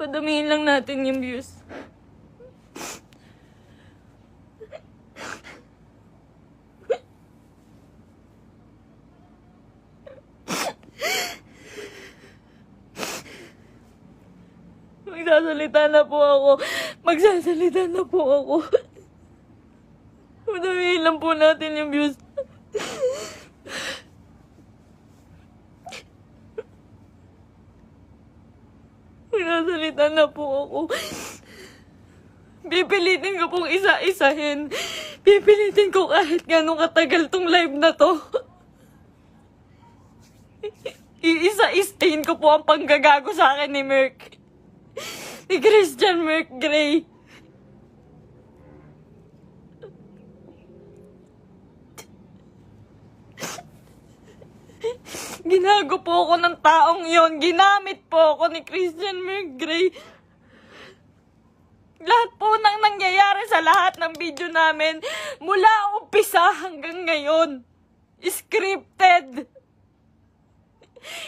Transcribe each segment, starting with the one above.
Padamihin lang natin yung views. Magsasalita na po ako. Magsasalita na po ako. Padamihin lang po natin yung views. Magsasalita na po ako. Pipilitin ko pong isa-isahin. Pipilitin ko kahit gano'ng katagal tong live na to. Iisa-isahin ko po ang panggagago sa akin ni Merck. Ni Christian Merck Gray. Ginago po ako ng taong yon. Ginamit po ako ni Christian McGray. Lahat po ng nangyayari sa lahat ng video namin, mula umpisa hanggang ngayon, scripted.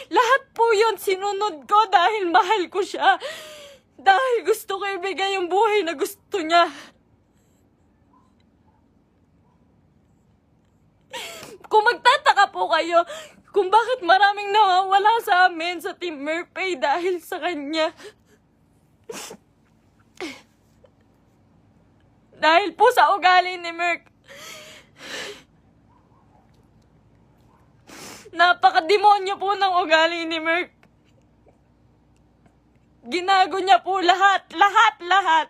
Lahat po yon sinunod ko dahil mahal ko siya. Dahil gusto ko ibigay yung buhay na gusto niya. Kung magtataka po kayo kung bakit maraming nawawala sa amin sa Team Merpay dahil sa kanya. dahil po sa ugali ni Merc. Napakademonyo po ng ugali ni Merc. Ginago niya po lahat, lahat, lahat.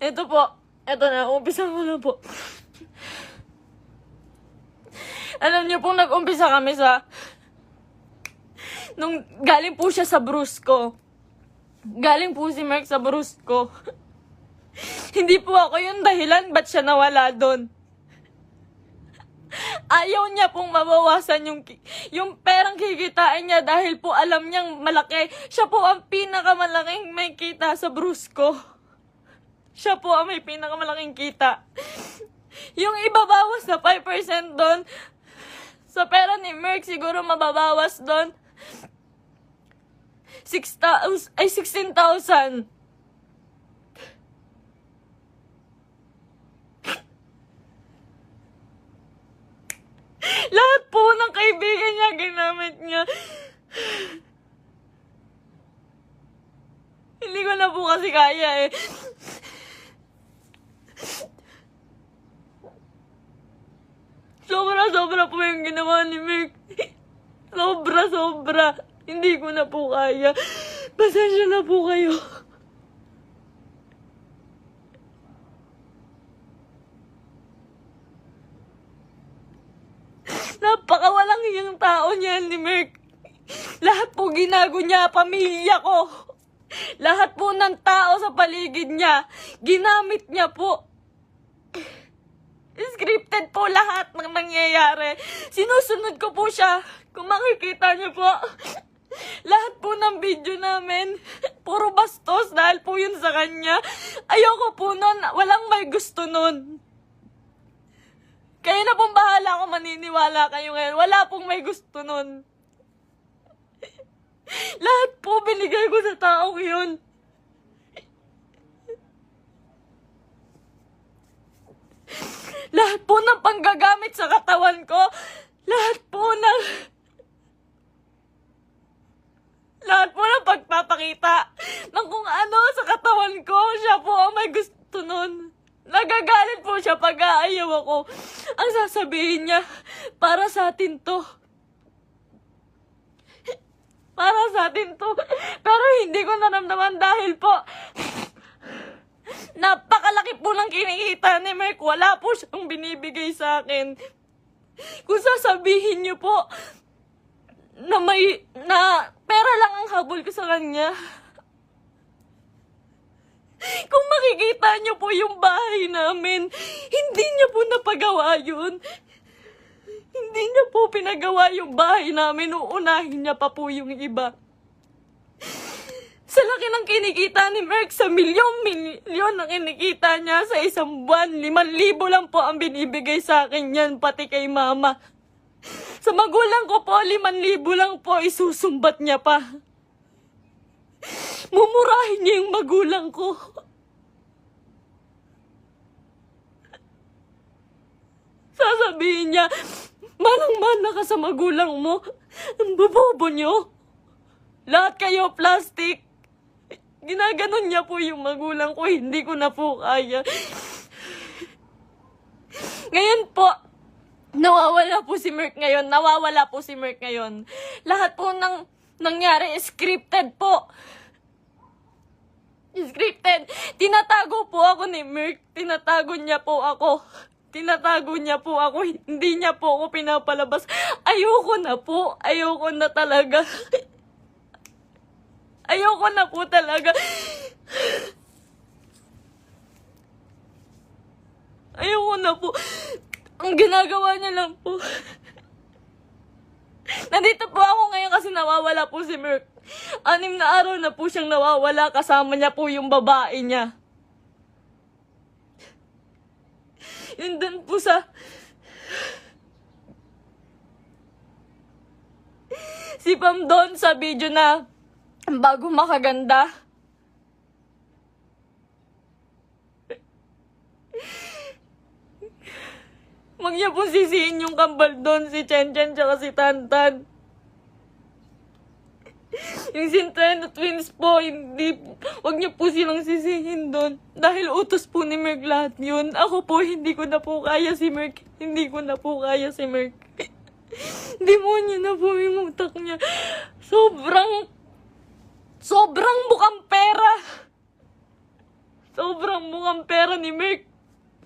Ito po. Ito na, umpisa ko na po. Alam niyo po, nag-umpisa kami sa... Nung galing po siya sa Brusco. Galing po si Mark sa Brusco. Hindi po ako yung dahilan ba't siya nawala doon. Ayaw niya pong mabawasan yung, yung perang kikitain niya dahil po alam niyang malaki. Siya po ang pinakamalaking may kita sa Brusco. Siya po ang may pinakamalaking kita. Yung ibabawas na 5% doon, sa pera ni Merck siguro mababawas doon. 6,000, ay 16,000. Lahat po ng kaibigan niya ginamit niya. Hindi ko na po kasi kaya eh. Sobra, sobra po yung ginawa ni Mick. Sobra, sobra. Hindi ko na po kaya. Pasensya na po kayo. Napakawalang iyang tao niyan ni Merck. Lahat po ginago niya, pamilya ko. Lahat po ng tao sa paligid niya, ginamit niya po. Scripted po lahat ng nangyayari. Sinusunod ko po siya. Kung makikita niyo po. Lahat po ng video namin, puro bastos dahil po yun sa kanya. Ayoko po nun, walang may gusto nun. Kayo na pong bahala kung maniniwala kayo ngayon. Wala pong may gusto nun. Lahat po binigay ko sa taong yun. Lahat po ng panggagamit sa katawan ko, lahat po ng... Lahat po ng pagpapakita ng kung ano sa katawan ko, siya po ang may gusto nun. Nagagalit po siya pag aayaw ako. Ang sasabihin niya, para sa atin to. Para sa atin to. Pero hindi ko naramdaman dahil po, Napakalaki po ng kinikita ni Mark. Wala po siyang binibigay sa akin. Kung sasabihin niyo po na may, na pera lang ang habol ko sa kanya. Kung makikita niyo po yung bahay namin, hindi niya po napagawa yun. Hindi niya po pinagawa yung bahay namin. Uunahin niya pa po yung iba. Sa laki ng kinikita ni Merck, sa milyon-milyon ang kinikita niya sa isang buwan. Liman libo lang po ang binibigay sa akin yan, pati kay mama. Sa magulang ko po, liman libo lang po, isusumbat niya pa. Mumurahin niya yung magulang ko. Sasabihin niya, manang-mana ka sa magulang mo. Ang bobobo niyo. Lahat kayo plastic. Ginaganon niya po yung magulang ko, hindi ko na po kaya. Ngayon po, nawawala po si Merck ngayon. Nawawala po si Merck ngayon. Lahat po ng nangyari scripted po. Scripted. Tinatago po ako ni Merck. Tinatago niya po ako. Tinatago niya po ako. Hindi niya po ako pinapalabas. Ayoko na po. Ayoko na talaga. Ayoko na po talaga. Ayoko na po. Ang ginagawa niya lang po. Nandito po ako ngayon kasi nawawala po si Merck. Anim na araw na po siyang nawawala. Kasama niya po yung babae niya. Yun dun po sa... Si Pam doon sa video na bago makaganda. Huwag niya po sisihin yung kambal doon, si Chen Chen tsaka si Tantan. Yung Sinteno twins po, hindi, huwag niyo po silang sisihin doon. Dahil utos po ni Merck lahat yun. Ako po, hindi ko na po kaya si Merck. Hindi ko na po kaya si Merck. Demonyo na po yung utak niya. Sobrang, sobrang bukang pera. Sobrang bukang pera ni Merck.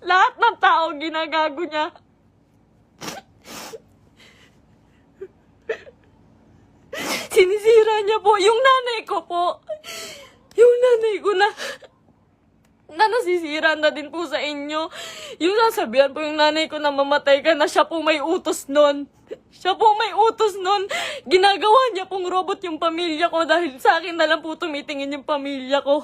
Lahat ng tao ginagago niya. Sinisira niya po yung nanay ko po. Yung nanay ko na na nasisira na din po sa inyo. Yung sasabihan po yung nanay ko na mamatay ka na siya po may utos nun. Siya po may utos nun. Ginagawa niya pong robot yung pamilya ko dahil sa akin na lang po tumitingin yung pamilya ko.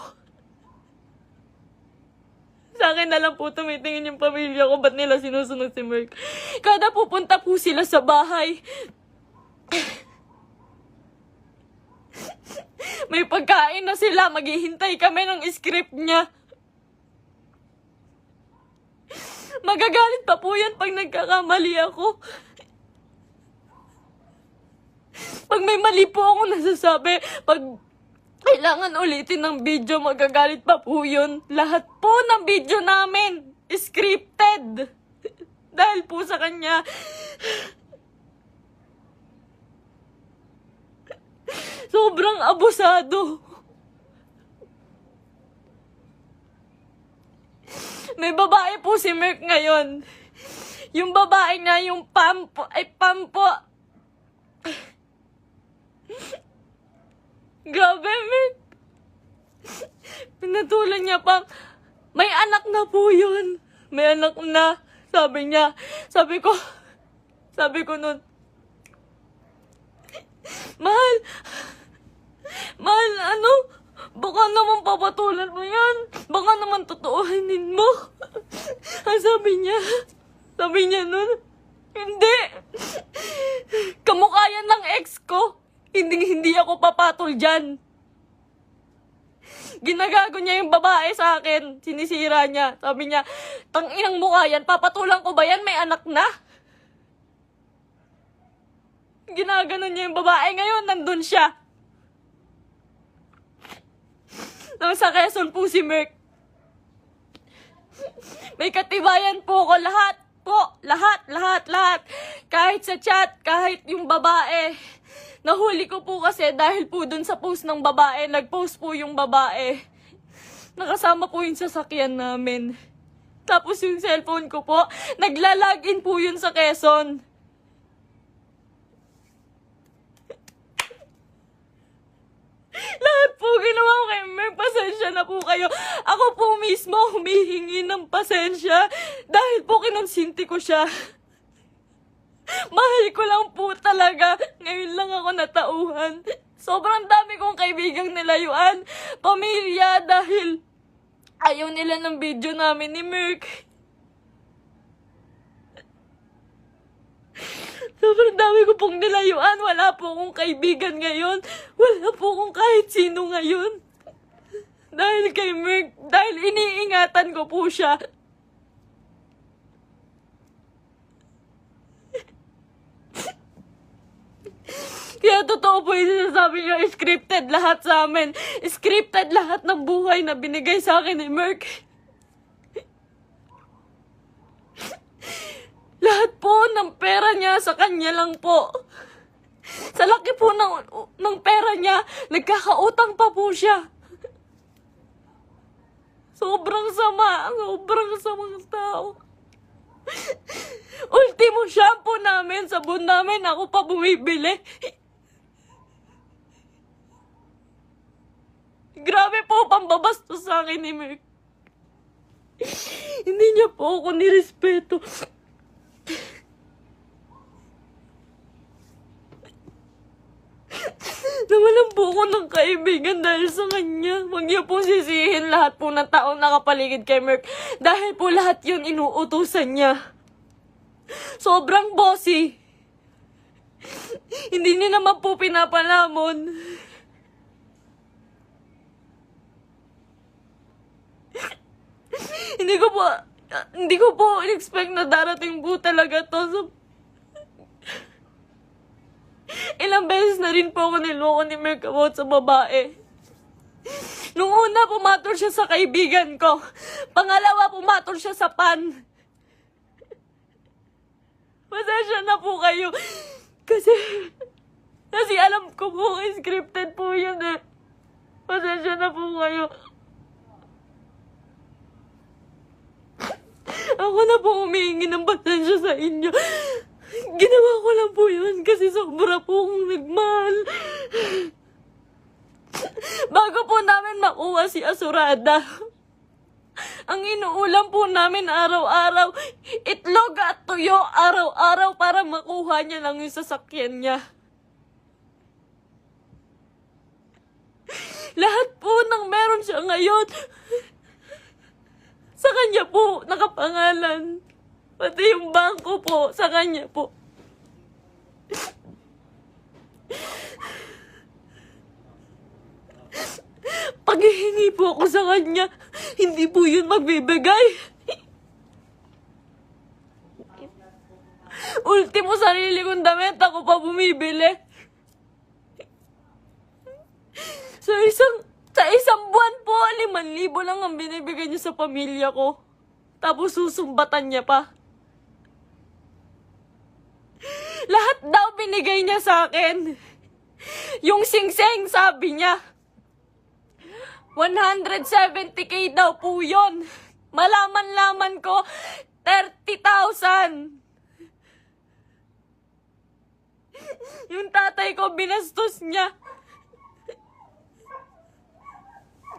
Sa akin na lang po tumitingin yung pamilya ko. Ba't nila sinusunod si Merck? Kada pupunta po sila sa bahay, may pagkain na sila. Maghihintay kami ng script niya. Magagalit pa po yan pag nagkakamali ako. Pag may mali po ako nasasabi, pag kailangan ulitin ng video, magagalit pa po yun. Lahat po ng video namin, scripted. Dahil po sa kanya. Sobrang abusado. May babae po si Merck ngayon. Yung babae nga, yung Pampo, ay Pampo. Grabe, Merck. Pinatulan niya pang, may anak na po yun. May anak na. Sabi niya, sabi ko, sabi ko nun, Mahal, mahal, ano, baka naman papatulan mo yan. Baka naman totoohanin mo. Ang sabi niya, sabi niya nun, hindi. Kamukha yan ng ex ko. Hindi, hindi ako papatol dyan. Ginagago niya yung babae sa akin. Sinisira niya. Sabi niya, tang inang mukha yan, papatulan ko ba yan? May anak na. Ginaganon niya yung babae. Ngayon, nandun siya. Nang sa Quezon po si Merck. May katibayan po ko lahat po. Lahat, lahat, lahat. Kahit sa chat, kahit yung babae. Nahuli ko po kasi dahil po dun sa post ng babae, nag-post po yung babae. Nakasama po yung sasakyan namin. Tapos yung cellphone ko po, nagla-login po yun sa Quezon. Lahat po ginawa ko kay Mer, pasensya na po kayo. Ako po mismo humihingi ng pasensya dahil po kinonsinti ko siya. Mahal ko lang po talaga. Ngayon lang ako natauhan. Sobrang dami kong kaibigang nilayuan. Pamilya dahil ayaw nila ng video namin ni Merck. So, Sobrang dami ko pong nilayuan. Wala po akong kaibigan ngayon. Wala po akong kahit sino ngayon. Dahil kay Merck, dahil iniingatan ko po siya. Kaya totoo po yung sinasabi niyo, scripted lahat sa amin. Scripted lahat ng buhay na binigay sa akin ni Merck. Lahat po ng pera niya sa kanya lang po. Sa laki po ng, ng pera niya, nagkakautang pa po siya. Sobrang sama, sobrang samang tao. Ultimo shampoo namin, sabon namin, ako pa bumibili. Grabe po pambabastos sa akin ni Merck. Hindi niya po ako nirespeto. Nawalan po ako ng kaibigan dahil sa kanya. Huwag niyo po sisihin lahat po ng taong nakapaligid kay Merck. Dahil po lahat yun inuutusan niya. Sobrang bossy. Hindi niya naman po pinapalamon. hindi ko po, hindi ko po expect na darating po talaga to. So, Ilang beses na rin po ako niloko ni Merck about sa babae. Nung una, pumatol siya sa kaibigan ko. Pangalawa, pumatol siya sa pan. Pasensya na po kayo. Kasi, kasi alam ko po, scripted po yun eh. Pasensya na po kayo. Ako na po humihingi ng pasensya sa inyo. Ginawa ko lang po yun kasi sobra po akong nagmahal. Bago po namin makuha si Asurada, ang inuulam po namin araw-araw, itlog at tuyo araw-araw para makuha niya lang yung sasakyan niya. Lahat po ng meron siya ngayon, sa kanya po nakapangalan. Pati yung bangko po, sa kanya po. Paghihingi po ako sa kanya, hindi po yun magbibigay. Ultimo sarili kong damit, ako pa bumibili. Sa isang, sa isang buwan po, liman libo lang ang binibigay niya sa pamilya ko. Tapos susumbatan niya pa. Lahat daw binigay niya sa akin. Yung sing-sing, sabi niya. 170k daw po yun. Malaman-laman ko, 30,000. Yung tatay ko, binastos niya.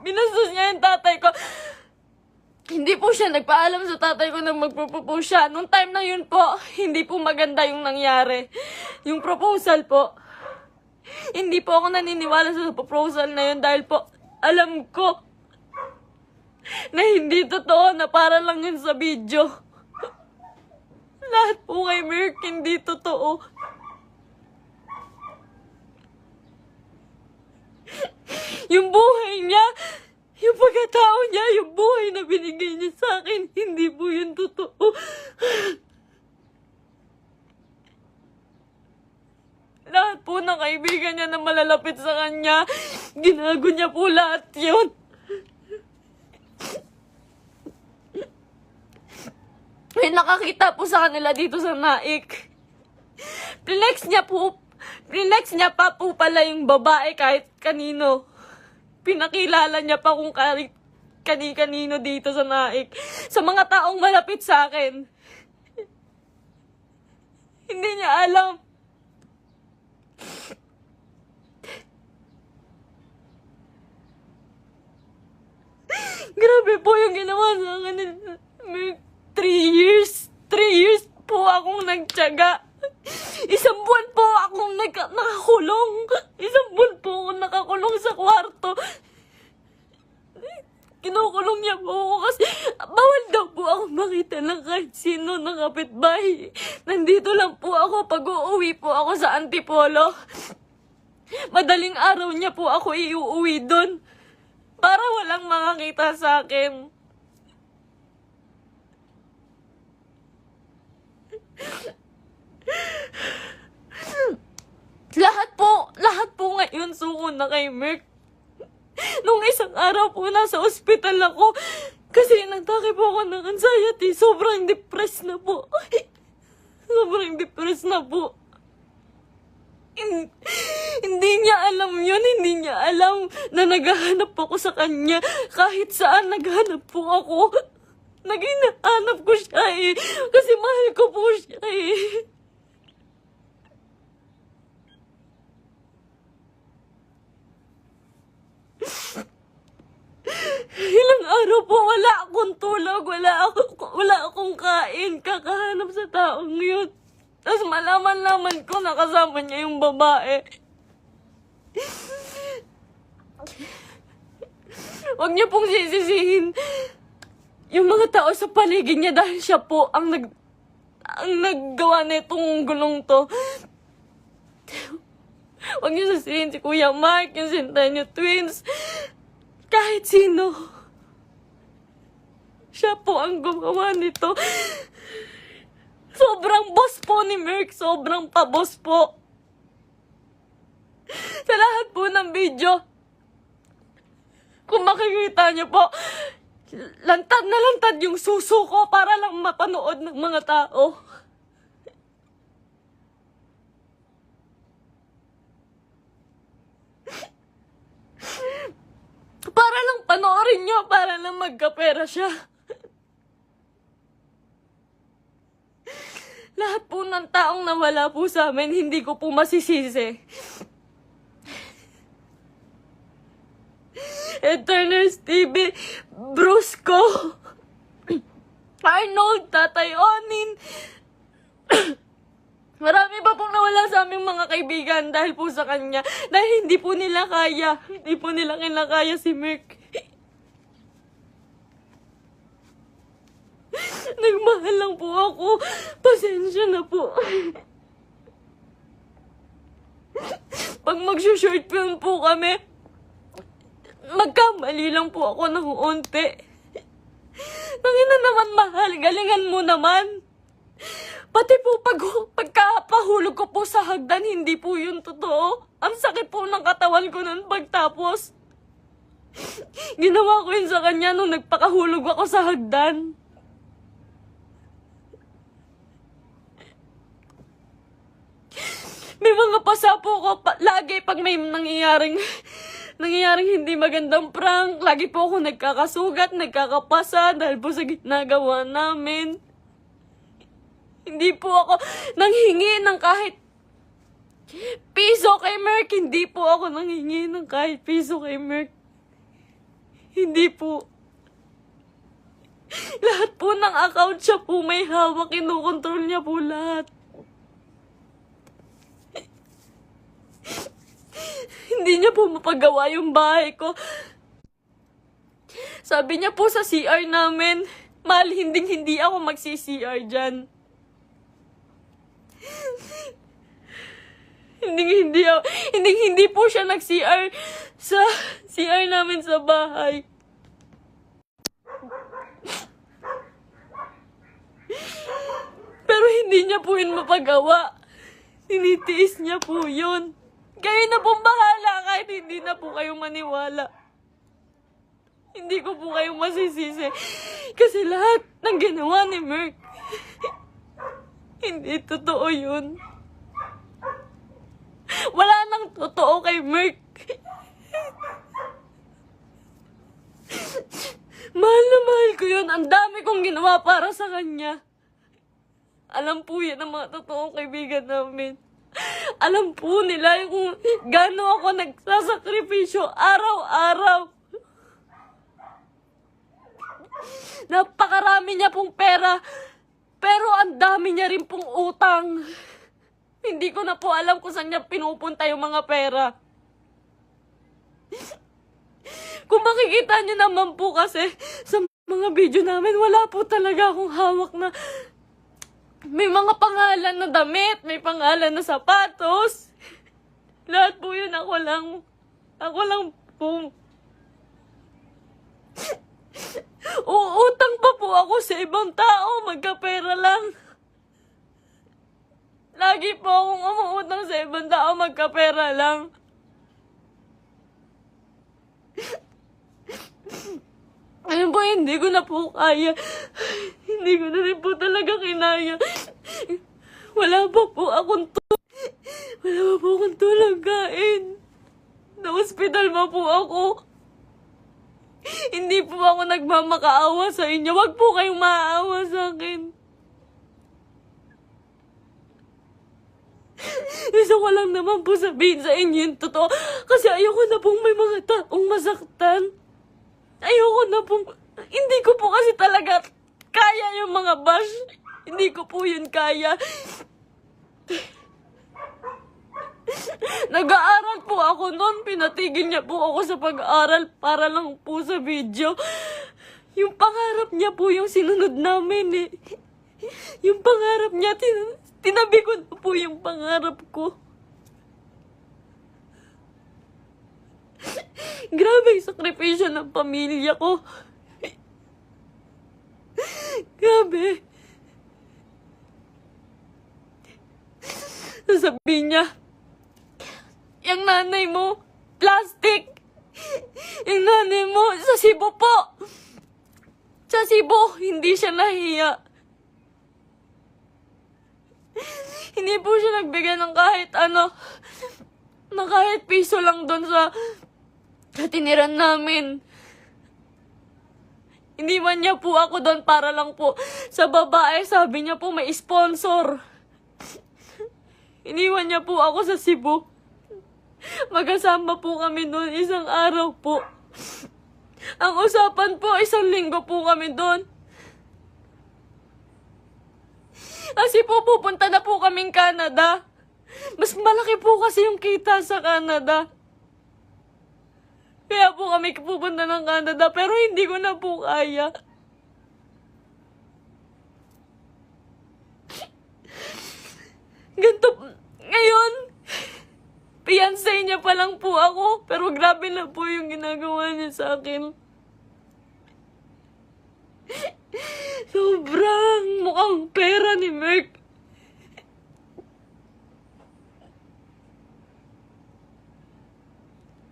Binastos niya yung tatay ko. Hindi po siya nagpaalam sa tatay ko na magpropose siya. Nung time na yun po, hindi po maganda yung nangyari. Yung proposal po. Hindi po ako naniniwala sa proposal na yun dahil po, alam ko na hindi totoo na para lang yun sa video. Lahat po kay Merck hindi totoo. Yung buhay niya, yung pagkatao niya, yung buhay na binigay niya sa akin, hindi po yun totoo. Lahat po ng kaibigan niya na malalapit sa kanya, ginago niya po lahat yun. May nakakita po sa kanila dito sa Naik. Flex niya po, flex niya pa po pala yung babae kahit kanino. Pinakilala niya pa kung kani-kanino dito sa Naik. Sa mga taong malapit sa akin. Hindi niya alam. Grabe po yung ginawa sa akin. Three years. Three years po akong nagtyaga. Isang buwan po akong nag- nakakulong. Isang buwan po akong nakakulong sa kwarto. Kinukulong niya po ako kasi bawal daw po ako makita ng kahit sino naka kapitbahay. Nandito lang po ako pag uuwi po ako sa Antipolo. Madaling araw niya po ako iuuwi doon. Para walang makakita sa akin. Lahat po, lahat po ngayon suko na kay Merck. Nung isang araw po, nasa ospital ako. Kasi nagtake po ako ng anxiety. Sobrang depressed na po. Sobrang depressed na po. Hin- Hindi niya alam yun. Hindi niya alam na naghahanap ako sa kanya. Kahit saan naghanap po ako. Naging nahanap ko siya eh. Kasi mahal ko po siya eh. Ilang araw po wala akong tulog, wala, ako, wala akong kain, kakahanap sa taong yun. Tapos malaman-laman ko nakasama niya yung babae. Huwag niyo pong sisisihin yung mga tao sa paligid niya dahil siya po ang nag ang naggawa nitong gulong to. Huwag niyo sisihin si Kuya Mark, yung Centennial Twins. Kahit sino. Siya po ang gumawa nito. Sobrang boss po ni Merck. Sobrang pa-boss po. Sa lahat po ng video. Kung makikita niyo po, lantad na lantad yung suso ko para lang mapanood ng mga tao. Para lang panoorin niyo, para lang magkapera siya. Lahat po ng taong nawala po sa amin, hindi ko po masisisi. Eterners TV, Brusco, Arnold, Tatay Onin, Marami pa pong nawala sa aming mga kaibigan dahil po sa kanya. Dahil hindi po nila kaya. Hindi po nila kinakaya si Merck. Nagmahal lang po ako. Pasensya na po. Pag mag-short film po kami, magkamali lang po ako ng unti. Nangina naman mahal, galingan mo naman. Pati po pag, pagkapahulog ko po sa hagdan, hindi po yun totoo. Ang sakit po ng katawan ko nun pagtapos. Ginawa ko yun sa kanya nung nagpakahulog ako sa hagdan. May mga pasapo ko pa, lagi pag may nangyayaring nangyayaring hindi magandang prank. Lagi po ako nagkakasugat, nagkakapasa dahil po sa ginagawa namin. Hindi po ako nanghingi ng kahit piso kay Merck. Hindi po ako nanghingi ng kahit piso kay Merck. Hindi po. Lahat po ng account siya po may hawak. Kinukontrol niya po lahat. Hindi niya po mapagawa yung bahay ko. Sabi niya po sa CR namin, mahal hindi hindi ako magsi-CR dyan. Hindi hindi hindi hindi po siya nag-CR sa CR namin sa bahay. Pero hindi niya po yun mapagawa. Tinitiis niya po yun. Kayo na pong bahala kahit hindi na po kayo maniwala. Hindi ko po kayo masisisi. Kasi lahat ng ginawa ni Merck, hindi totoo yun. Wala nang totoo kay Merck. mahal na mahal ko yun. Ang dami kong ginawa para sa kanya. Alam po yan ng mga totoong kaibigan namin. Alam po nila kung gaano ako nagsasakripisyo araw-araw. Napakarami niya pong pera, pero ang dami niya rin pong utang. Hindi ko na po alam kung saan niya pinupunta yung mga pera. Kung makikita niyo naman po kasi sa mga video namin, wala po talaga akong hawak na May mga pangalan na damit, may pangalan na sapatos. Lahat po yun ako lang. Ako lang po. Uutang pa po ako sa ibang tao, magkapera lang. Lagi po akong umuutang sa ibang tao, magkapera lang. Ayun po, hindi ko na po kaya. Hindi ko na rin po talaga kinaya. Wala pa po akong to. Wala pa po akong tulang kain. Na-hospital pa po ako. Hindi po ako nagmamakaawa sa inyo. Huwag po kayong maaawa sa akin. Gusto ko lang naman po sabihin sa inyo yung totoo. Kasi ayoko na pong may mga taong masaktan. Ayoko na pong... Hindi ko po kasi talaga kaya yung mga bash. Hindi ko po yun kaya. Nag-aaral po ako noon. Pinatigil niya po ako sa pag-aaral para lang po sa video. Yung pangarap niya po yung sinunod namin eh. Yung pangarap niya, tin- tinabi ko na po yung pangarap ko. Grabe yung sakripisyo ng pamilya ko. Grabe. Sasabihin niya, yung nanay mo, plastic. Yung nanay mo, sa Cebu po. Sa Cebu, hindi siya nahiya. Hindi po siya nagbigay ng kahit ano, na kahit piso lang doon sa, sa tiniran namin. Iniwan niya po ako doon para lang po sa babae. Sabi niya po may sponsor. Iniwan niya po ako sa Cebu. Magkasama po kami doon isang araw po. Ang usapan po, isang linggo po kami doon. Kasi po pupunta na po kaming Canada. Mas malaki po kasi yung kita sa Canada. Kaya po kami pupunta ng Canada, pero hindi ko na po kaya. Ganto, ngayon, fiancé niya pa lang po ako, pero grabe na po yung ginagawa niya sa akin. Sobrang mukhang pera ni Merc.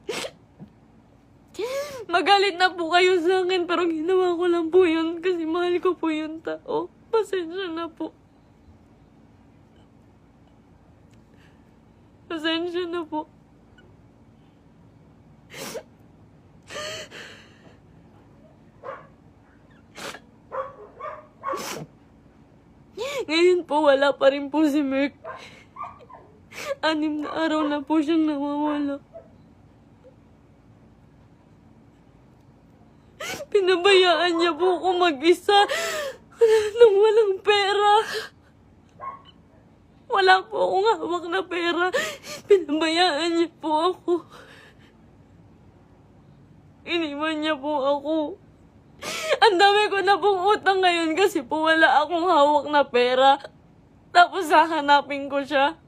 Magalit na po kayo sa akin, pero ginawa ko lang po yun kasi mahal ko po yung tao. Pasensya na po. Pasensya na po. Ngayon po, wala pa rin po si Merc. Anim na araw na po siyang nawawala. Pinabayaan niya po ako mag-isa. Nang walang pera. Wala po akong hawak na pera. Pinabayaan niya po ako. Iniwan niya po ako. Ang dami ko na pong utang ngayon kasi po wala akong hawak na pera. Tapos hahanapin ko siya.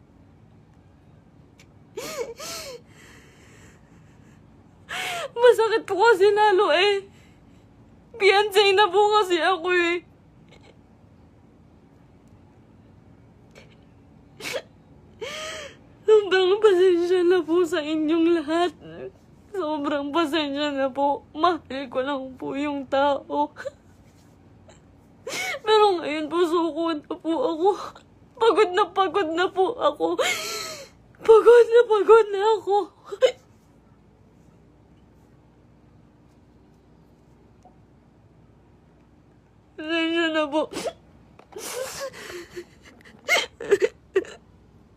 Masakit po kasi lalo eh. Fiancé na po kasi ako eh. Sobrang pasensya na po sa inyong lahat. Sobrang pasensya na po. Mahal ko lang po yung tao. Pero ngayon po, suko na po ako. Pagod na pagod na po ako. Pagod na pagod na ako. Pasensya na po.